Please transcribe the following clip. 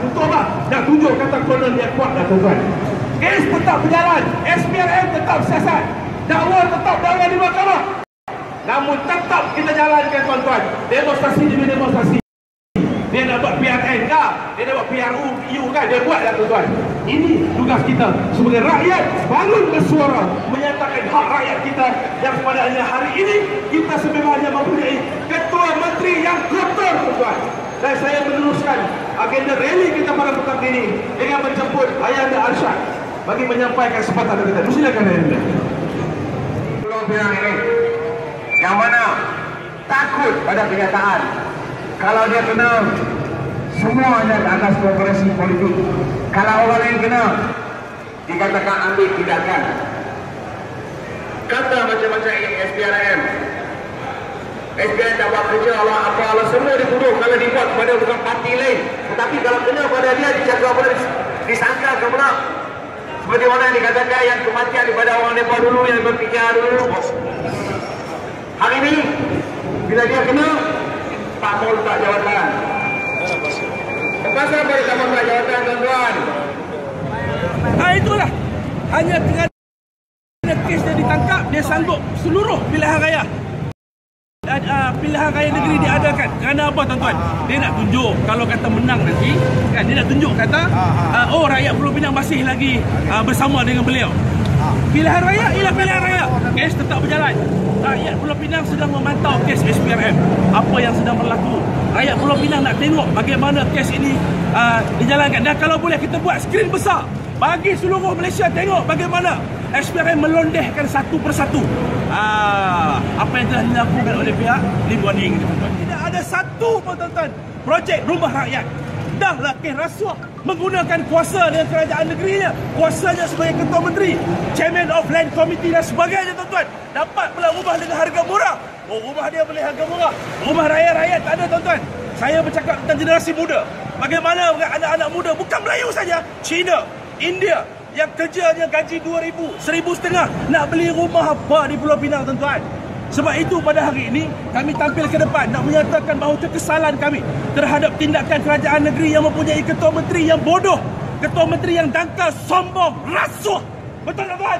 Apa? Nak tunjuk kata konon dia kuat dah tuan. Kes tetap berjalan. SPRM tetap siasat. Dakwa tetap dalam di mahkamah. Namun tetap kita jalankan tuan-tuan. Demonstrasi demi demonstrasi. Dia nak buat PRN kah? Dia nak buat PRU EU kan? Dia buat lah tuan-tuan. Ini tugas kita sebagai rakyat bangun bersuara menyatakan hak rakyat kita yang pada hari ini kita sebenarnya mempunyai ketua menteri yang kotor tuan-tuan. Dan saya meneruskan agenda rally kita pada petang ini dengan menjemput Ayanda Arsyad bagi menyampaikan sepatah kita. Silakan Ayanda. Yang mana takut pada kenyataan kalau dia kena semuanya ke atas kooperasi politik kalau orang lain kena dikatakan ambil tindakan kata macam-macam ini SPRM SPRM tak buat kerja Allah apa Allah semua dituduh kalau dibuat kepada bukan parti lain tetapi kalau kena pada dia dicakap apa disangka ke pula seperti mana yang dikatakan yang kematian daripada orang Nepal dulu yang berfikir dulu. Hari ini bila dia kena tak mau letak jawatan. Pasal apa tak mau letak jawatan tuan-tuan? Ah itulah. Hanya kerana kes dia ditangkap, dia sanggup seluruh pilihan raya. Uh, pilihan raya negeri diadakan. Kerana apa tuan-tuan? Dia nak tunjuk kalau kata menang nanti, kan dia nak tunjuk kata uh, oh rakyat Pulau Pinang masih lagi uh, bersama dengan beliau. Pilihan raya ialah pilihan raya. Kes tetap berjalan. Rakyat Pulau Pinang sedang memantau kes SPRM. Apa yang sedang berlaku. Rakyat Pulau Pinang nak tengok bagaimana kes ini uh, dijalankan. Dan kalau boleh kita buat skrin besar. Bagi seluruh Malaysia tengok bagaimana SPRM melondehkan satu persatu. Ah, apa yang telah dilakukan oleh pihak Lim Guan Eng. tuan-tuan. Tidak ada satu pun tuan-tuan projek rumah rakyat. Dahlah kes rasuah menggunakan kuasa dengan kerajaan negerinya. Kuasanya sebagai ketua menteri, chairman of land committee dan sebagainya tuan-tuan. Dapat pula rumah dengan harga murah. Oh, rumah dia boleh harga murah. Rumah raya-raya tak ada tuan-tuan. Saya bercakap tentang generasi muda. Bagaimana anak-anak muda bukan Melayu saja, Cina, India yang kerjanya gaji 2000, 1000 setengah nak beli rumah apa di Pulau Pinang tuan-tuan. Sebab itu pada hari ini kami tampil ke depan nak menyatakan bahawa kekesalan kami terhadap tindakan kerajaan negeri yang mempunyai ketua menteri yang bodoh, ketua menteri yang dangkal, sombong, rasuah. Betul tak tuan?